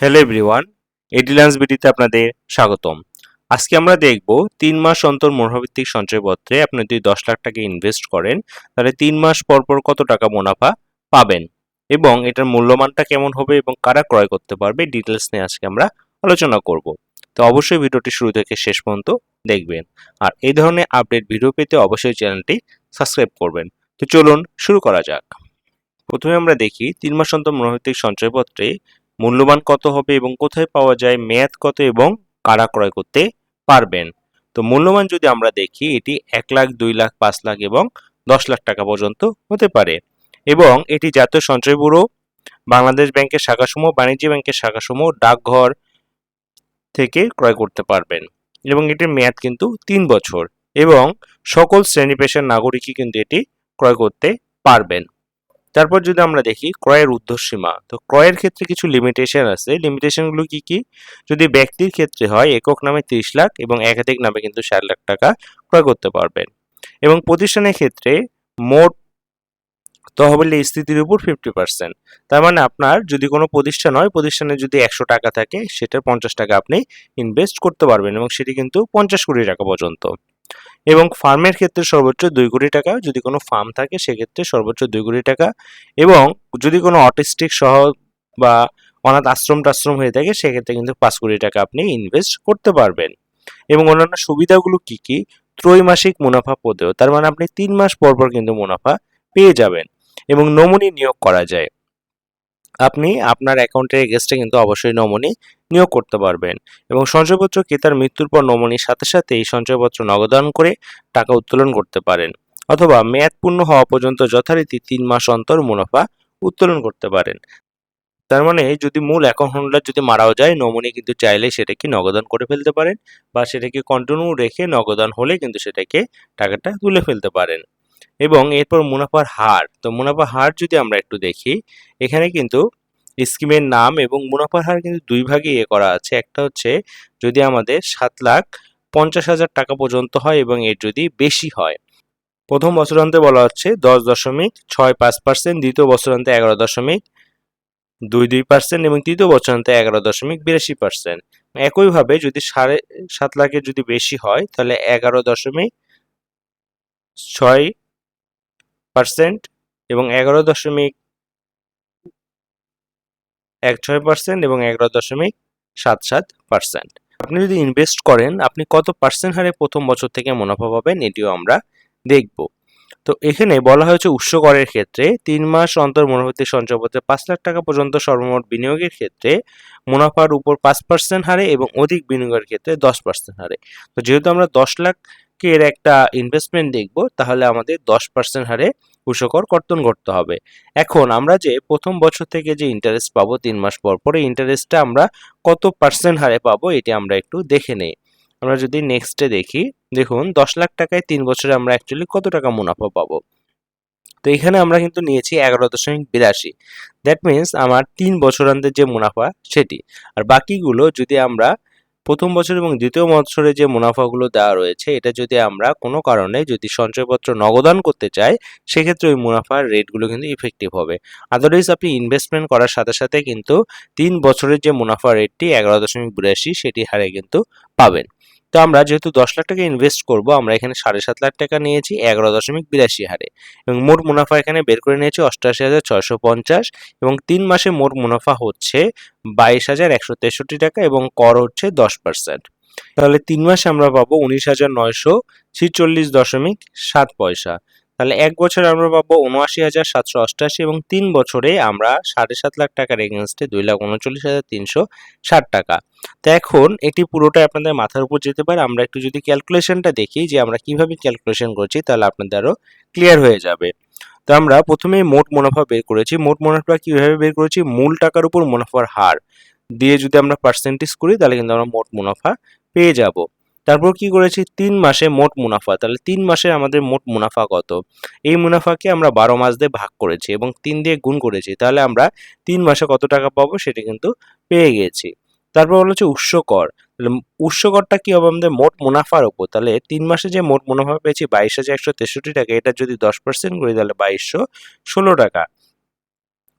Hello everyone এডিলান্স বিডিতে আপনাদের স্বাগতম। আজকে আমরা দেখব তিন মাস অন্তর মনোভিত্তিক সঞ্চয়পত্রে আপনি যদি দশ লাখ টাকা ইনভেস্ট করেন, তাহলে তিন মাস পর পর কত টাকা মুনাফা পাবেন এবং এটার মূল্যমানটা কেমন হবে এবং কারা ক্রয় করতে পারবে ডিটেলস নিয়ে আজকে আমরা আলোচনা করব। তো অবশ্যই ভিডিওটি শুরু থেকে শেষ পর্যন্ত দেখবেন। আর এই ধরনের আপডেট ভিডিও পেতে অবশ্যই চ্যানেলটি সাবস্ক্রাইব করবেন। তো চলুন শুরু করা যাক। প্রথমে আমরা দেখি, তিন মাস অন্তর মনোভিত্তিক সঞ্চয়পত্রে মূল্যবান কত হবে এবং কোথায় পাওয়া যায়, মেয়াদ কত এবং কারা ক্রয় করতে পারবেন। তো মূল্যবান যদি আমরা দেখি, এটি এক লাখ, দুই লাখ, পাঁচ লাখ এবং দশ লাখ টাকা পর্যন্ত হতে পারে। এবং এটি জাতীয় সঞ্চয় ব্যুরো, বাংলাদেশ ব্যাংকের শাখাসমূহ, বাণিজ্য ব্যাংকের শাখাসমূহ ডাকঘর থেকে ক্রয় করতে পারবেন। এবং এটির মেয়াদ কিন্তু তিন বছর। এবং সকল শ্রেণি পেশার নাগরিকই কিন্তু এটি ক্রয় করতে পারবেন। তারপর যদি আমরা দেখি ক্রয়ের ঊর্ধ্বসীমা, তো ক্রয়ের ক্ষেত্রে কিছু লিমিটেশন আছে। লিমিটেশনগুলো কি কি? যদি ব্যক্তির ক্ষেত্রে হয়, একক নামে তিরিশ লাখ এবং একাধিক নামে কিন্তু ষাট লাখ টাকা ক্রয় করতে পারবেন। এবং প্রতিষ্ঠানের ক্ষেত্রে মোট তহবিল স্থিতির উপর ফিফটি পার্সেন্ট তার মানে আপনার যদি কোনো প্রতিষ্ঠান হয়, প্রতিষ্ঠানে যদি একশো টাকা থাকে, সেটার পঞ্চাশ টাকা আপনি ইনভেস্ট করতে পারবেন এবং সেটি কিন্তু পঞ্চাশ কোটি টাকা পর্যন্ত। এবং ফার্মের ক্ষেত্রে সর্বোচ্চ দুই কোটি টাকা, যদি কোনো ফার্ম থাকে সেক্ষেত্রে সর্বোচ্চ দুই কোটি টাকা এবং যদি কোনো অটিস্টিক সহ বা অনাথ আশ্রম টাশ্রম হয়ে থাকে সেক্ষেত্রে কিন্তু পাঁচ কোটি টাকা আপনি ইনভেস্ট করতে পারবেন। এবং অন্যান্য সুবিধাগুলো কি কি? ত্রৈমাসিক মুনাফা পদেও, তার মানে আপনি তিন মাস পর পর কিন্তু মুনাফা পেয়ে যাবেন এবং নমুনি নিয়োগ করা যায়। আপনি আপনার অ্যাকাউন্টের এগেস্টে কিন্তু অবশ্যই নমুনি নিয়োগ করতে পারবেন। এবং সঞ্চয়পত্র ক্রেতার মৃত্যুর পর নমনির সাথে সাথে এই সঞ্চয়পত্র নগদান করে টাকা উত্তোলন করতে পারেন অথবা মেয়াদ পূর্ণ হওয়া পর্যন্ত যথারীতি তিন মাস অন্তর মুনাফা উত্তোলন করতে পারেন। তার মানে যদি মূল অ্যাকাউন্ট হোল্ডার যদি মারাও যায়, নমনি কিন্তু চাইলে সেটাকে নগদান করে ফেলতে পারেন বা সেটাকে কন্টিনিউ রেখে নগদান হলে কিন্তু সেটাকে টাকাটা তুলে ফেলতে পারেন। এবং এরপর মুনাফার হার, তো মুনাফার হার যদি আমরা একটু দেখি, এখানে কিন্তু স্কিমের নাম এবং মুনাফার হার কিন্তু দুই ভাগে ইয়ে করা আছে। একটা হচ্ছে যদি আমাদের সাত লাখ পঞ্চাশ হাজার টাকা পর্যন্ত হয় এবং এর যদি বেশি হয়। প্রথম বছরান্তে বলা হচ্ছে দশ দশমিক ছয় পাঁচ পার্সেন্ট, দ্বিতীয় বছরান্তে এগারো দশমিক দুই দুই পার্সেন্ট এবং তৃতীয় বছরান্তে এগারো দশমিক বিরাশি পার্সেন্ট। একইভাবে যদি সাড়ে সাত লাখের যদি বেশি হয়, তাহলে এগারো দশমিক ছয় পার্সেন্ট এবং এগারো দশমিক এক ছয় পার্সেন্ট এবং এগারো দশমিক সাত সাত পার্সেন্ট আপনি যদি ইনভেস্ট করেন, আপনি কত পার্সেন্ট হারে প্রথম বছর থেকে মুনাফা পাবেন এটিও আমরা দেখব। তো এখানে বলা হয়েছে উৎস করের ক্ষেত্রে তিন মাস অন্তর মনোভূতি সঞ্চয়পত্রে পাঁচ লাখ টাকা পর্যন্ত সর্বমোট বিনিয়োগের ক্ষেত্রে মুনাফার উপর পাঁচ পার্সেন্ট হারে এবং অধিক বিনিয়োগের ক্ষেত্রে দশ পার্সেন্ট হারে। তো যেহেতু আমরা দশ লাখের একটা ইনভেস্টমেন্ট দেখব, তাহলে আমাদের দশ পার্সেন্ট হারে উৎসকর কর্তন করতে হবে। এখন আমরা যে প্রথম বছর থেকে যে ইন্টারেস্ট পাবো, তিন মাস পর পর ইন্টারেস্টটা আমরা কত পার্সেন্ট হারে পাবো, এটি আমরা একটু দেখে নেই। আমরা যদি নেক্সটে দেখি, দেখুন দশ লাখ টাকায় তিন বছরে আমরা অ্যাকচুয়ালি কত টাকা মুনাফা পাবো? তো এখানে আমরা কিন্তু নিয়েছি এগারো দশমিক বিরাশি। দ্যাট মিনস আমার তিন বছরান্তের যে মুনাফা, সেটি। আর বাকিগুলো যদি আমরা প্রথম বছর এবং দ্বিতীয় বছরে যে মুনাফাগুলো দেওয়া রয়েছে, এটা যদি আমরা কোনো কারণে যদি সঞ্চয়পত্র নগদান করতে চাই, সেক্ষেত্রে ওই মুনাফার রেটগুলো কিন্তু ইফেক্টিভ হবে। আদারওয়াইজ আপনি ইনভেস্টমেন্ট করার সাথে সাথে কিন্তু তিন বছরের যে মুনাফা রেটটি এগারো দশমিক বিরাশি, সেটি হারে কিন্তু পাবেন। তো আমরা যেহেতু দশ লাখ টাকা ইনভেস্ট করব, আমরা এখানে সাড়ে সাত লাখ টাকা নিয়েছি, এগারো দশমিক বিরাশি হারে। এবং মোট মুনাফা এখানে বের করে নিয়েছি অষ্টআশি হাজার ছয়শো পঞ্চাশ এবং তিন মাসে মোট মুনাফা হচ্ছে বাইশ হাজার একশো তেষট্টি টাকা এবং কর হচ্ছে দশ পার্সেন্ট তাহলে তিন মাসে আমরা পাবো উনিশ হাজার নয়শো ছিচল্লিশ দশমিক সাত পয়সা। তাহলে এক বছরে আমরা পাবো উনআশি হাজার সাতশো অষ্টাশি এবং তিন বছরে আমরা সাড়ে সাত লাখ টাকার এগেনস্টে দুই লাখ উনচল্লিশ হাজার তিনশো ষাট টাকা। তো এখন এটি পুরোটাই আপনাদের মাথার উপর যেতে পারে। আমরা একটু যদি ক্যালকুলেশনটা দেখি যে আমরা কীভাবে ক্যালকুলেশন করছি, তাহলে আপনাদের আরও ক্লিয়ার হয়ে যাবে। তো আমরা প্রথমেই মোট মুনাফা বের করেছি। মোট মুনাফা কীভাবে বের করেছি? মূল টাকার উপর মুনাফার হার। দিয়ে যদি আমরা পার্সেন্টেজ করি, তাহলে কিন্তু আমরা মোট মুনাফা পেয়ে যাব। তারপর কি করেছি? তিন মাসে মোট মুনাফা। তাহলে তিন মাসে আমাদের মোট মুনাফা কত? এই মুনাফাকে আমরা বারো মাস দিয়ে ভাগ করেছি এবং তিন দিয়ে গুণ করেছি। তাহলে আমরা তিন মাসে কত টাকা পাবো সেটা কিন্তু পেয়ে গেছি। তারপর হলো হচ্ছে উৎস কর। তাহলে উৎস করটা কি হবে আমাদের? মোট মুনাফার উপর। তাহলে তিন মাসে যে মোট মুনাফা পেয়েছি বাইশ হাজার একশো তেষট্টি টাকা, এটা যদি দশ পার্সেন্ট করি তাহলে বাইশশো ষোলো টাকা।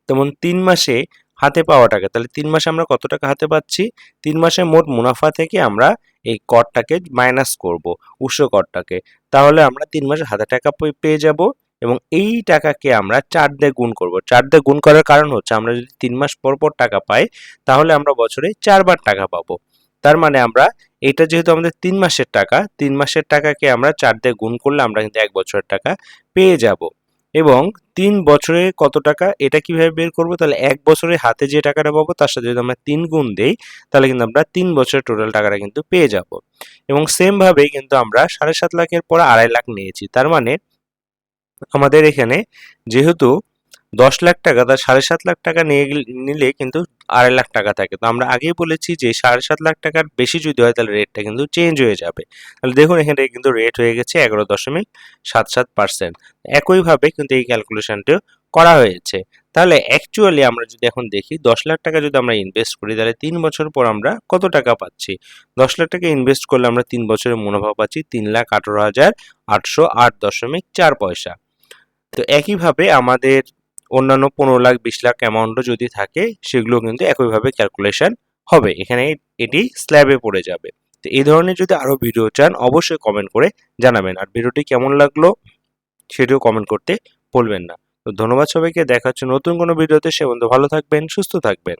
তেমন তিন মাসে হাতে পাওয়া টাকা। তাহলে তিন মাসে আমরা কত টাকা হাতে পাচ্ছি? তিন মাসে মোট মুনাফা থেকে আমরা এই করটাকে মাইনাস করব উৎস করটাকে। তাহলে আমরা তিন মাসে হাজার টাকা পেয়ে যাব এবং এই টাকাকে আমরা চার দিয়ে গুণ করব। চার দিয়ে গুণ করার কারণ হচ্ছে আমরা যদি তিন মাস পর পর টাকা পাই, তাহলে আমরা বছরে চারবার টাকা পাবো। তার মানে আমরা, এটা যেহেতু আমাদের তিন মাসের টাকা, তিন মাসের টাকাকে আমরা চার দিয়ে গুণ করলে আমরা কিন্তু এক বছরের টাকা পেয়ে যাব। এবং তিন বছরে কত টাকা, এটা কীভাবে বের করব? তাহলে এক বছরে হাতে যে টাকাটা পাবো, তার সাথে যদি আমরা তিন গুণ দেই, তাহলে কিন্তু আমরা তিন বছরের টোটাল টাকাটা কিন্তু পেয়ে যাব। এবং সেম ভাবে কিন্তু আমরা সাড়ে সাত লাখের পর আড়াই লাখ নিয়েছি। তার মানে আমাদের এখানে যেহেতু দশ লাখ টাকা তার সাড়ে সাত লাখ টাকা নিয়ে নিলে কিন্তু আড়াই লাখ টাকা থাকে। তো আমরা আগেই বলেছি যে সাড়ে সাত লাখ টাকার বেশি যদি হয় তাহলে রেটটা কিন্তু চেঞ্জ হয়ে যাবে। তাহলে দেখুন এখানে কিন্তু রেট হয়ে গেছে এগারো দশমিক সাত সাত পার্সেন্ট একইভাবে কিন্তু এই ক্যালকুলেশনটিও করা হয়েছে। তাহলে অ্যাকচুয়ালি আমরা যদি এখন দেখি, দশ লাখ টাকা যদি আমরা ইনভেস্ট করি, তাহলে তিন বছর পর আমরা কত টাকা পাচ্ছি? দশ লাখ টাকা ইনভেস্ট করলে আমরা তিন বছরের মুনাফা পাচ্ছি তিন লাখ আঠারো হাজার আটশো আট দশমিক চার পয়সা। তো একইভাবে আমাদের অন্যান্য পনেরো লাখ, বিশ লাখ অ্যামাউন্টও যদি থাকে, সেগুলো কিন্তু একইভাবে ক্যালকুলেশন হবে। এখানে এটি স্ল্যাবে পড়ে যাবে। তো এই ধরনের যদি আরও ভিডিও চান, অবশ্যই কমেন্ট করে জানাবেন। আর ভিডিওটি কেমন লাগল, সেটিও কমেন্ট করতে বলবেন না। তো ধন্যবাদ সবাইকে। দেখা হচ্ছে নতুন কোনো ভিডিওতে সে বন্ধু ভালো থাকবেন, সুস্থ থাকবেন।